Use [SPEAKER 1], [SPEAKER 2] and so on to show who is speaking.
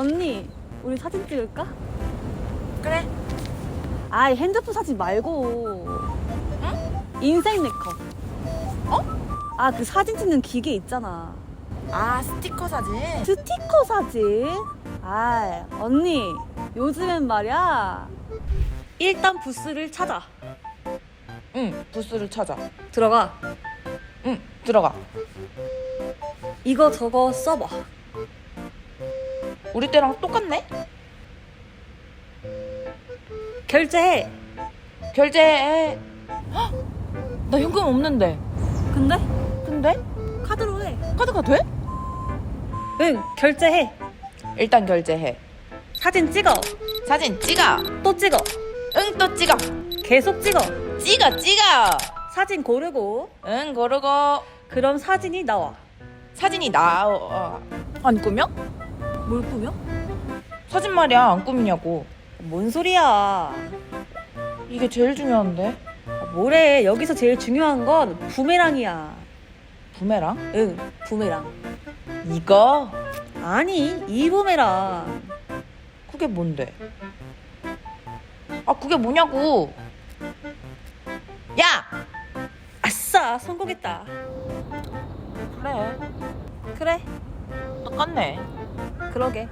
[SPEAKER 1] 언니, 우리 사진 찍을까?
[SPEAKER 2] 그래.
[SPEAKER 1] 아이, 핸드폰 사진 말고. 인생 네컷. 어? 아, 그 사진 찍는 기계 있잖아.
[SPEAKER 2] 아 스티커 사진.
[SPEAKER 1] 스티커 사진? 아, 언니, 요즘엔 말이야. 일단 부스를 찾아.
[SPEAKER 2] 응. 부스를 찾아.
[SPEAKER 1] 들어가.
[SPEAKER 2] 응. 들어가.
[SPEAKER 1] 이거 저거 써봐.
[SPEAKER 2] 우리 때랑 똑같네.
[SPEAKER 1] 결제해.
[SPEAKER 2] 결제해. 헉! 나 현금 없는데.
[SPEAKER 1] 근데
[SPEAKER 2] 근데
[SPEAKER 1] 카드로 해.
[SPEAKER 2] 카드가 돼?
[SPEAKER 1] 응, 결제해.
[SPEAKER 2] 일단 결제해.
[SPEAKER 1] 사진 찍어.
[SPEAKER 2] 사진 찍어.
[SPEAKER 1] 또 찍어.
[SPEAKER 2] 응 또 찍어.
[SPEAKER 1] 계속 찍어.
[SPEAKER 2] 찍어 찍어.
[SPEAKER 1] 사진 고르고.
[SPEAKER 2] 응 고르고
[SPEAKER 1] 그럼 사진이 나와.
[SPEAKER 2] 사진이 나와. 안 꾸며?
[SPEAKER 1] 뭘 꾸며?
[SPEAKER 2] 사진 말이야 안 꾸미냐고.
[SPEAKER 1] 뭔 소리야.
[SPEAKER 2] 이게 제일 중요한데.
[SPEAKER 1] 뭐래. 여기서 제일 중요한 건 부메랑이야.
[SPEAKER 2] 부메랑?
[SPEAKER 1] 응, 부메랑.
[SPEAKER 2] 이거?
[SPEAKER 1] 아니, 이 부메랑.
[SPEAKER 2] 그게 뭔데? 아 그게 뭐냐고. 야
[SPEAKER 1] 아싸, 성공했다.
[SPEAKER 2] 그래
[SPEAKER 1] 그래,
[SPEAKER 2] 똑같네.
[SPEAKER 1] 그러게.